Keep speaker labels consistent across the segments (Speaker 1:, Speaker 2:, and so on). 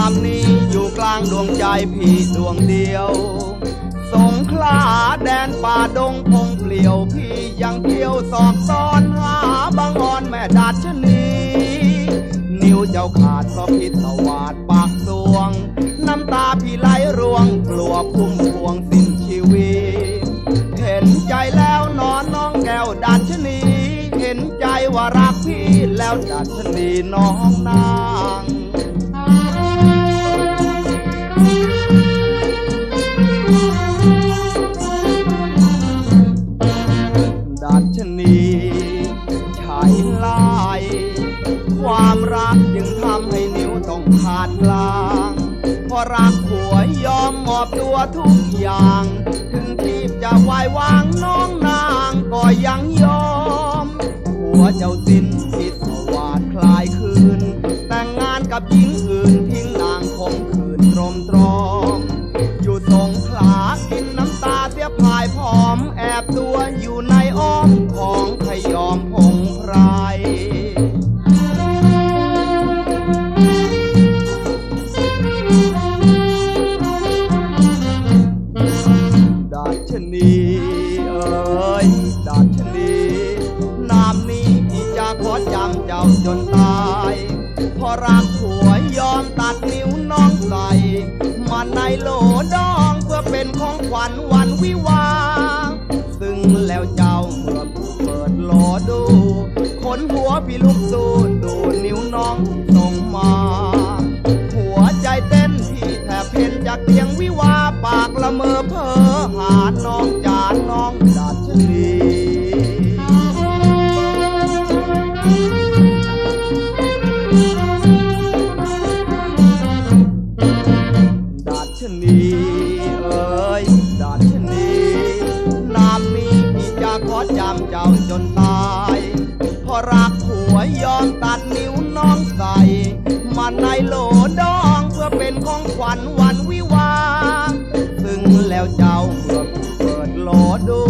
Speaker 1: ามนี้อยู่กลางดวงใจพี่ดวงเดียว สงขลาแดนป่าดงพงเปลี่ยวพี่ยังเที่ยวสอบซ้อนหาบางอ่อนแม่ดัดชนีนิ้วเจ้าขาดสอพิษสวาดปากสวง น้ำตาพี่ไหลร่วงกลัวพุ่มพวงสิ้นชีวิต เห็นใจแล้วนอนน้องแก้วดัชนี เห็นใจว่ารักพี่แล้วดัชนีน้องนา ความรักจึงทำให้นิ้วต้องขาดกลางเพราะรักหัวยอมมอบตัวทุกอย่าง ถึงทีบจะวายวางน้องนางก็ยังยอม หัวเจ้าสิ้นคิดวาดคลายคืน แต่งงานกับหญิง ชนีเอ๋ยดัชนีนามนี้พี่จะขอจำเจ้าจนตายพอรักผัวยอมตัดนิ้วน้องใส่มาในโหลดองเพื่อเป็นของขวัญวันวิวา ซึ่งแล้วเจ้าเมื่อเปิดโหลดูขนหัวพี่ลุกสู้ดูนิ้วน้องส่งมา หัวใจเต้นที่แทบเพนจากเตียง รักผัวยอมตัดนิ้วน้องใส่มาในโหลดองเพื่อเป็นของขวัญวันวิวาห์ซึ่งแล้วเจ้าเมื่อเปิดโหลดู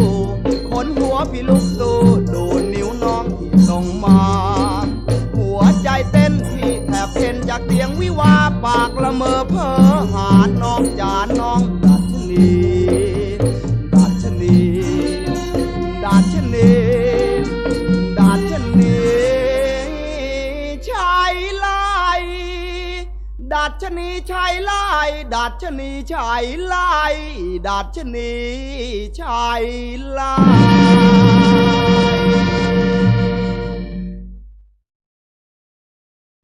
Speaker 1: ขนหัวพี่ลุกสู้ดูนิ้วน้องที่ส่งมา หัวใจเต้นที่แทบเพ่นจากเสียงวิวาปากละเมอเพ้อหาน้องจานน้อง ชนีชายไล่ดัชนีชายไล่ดัชนีชายไล่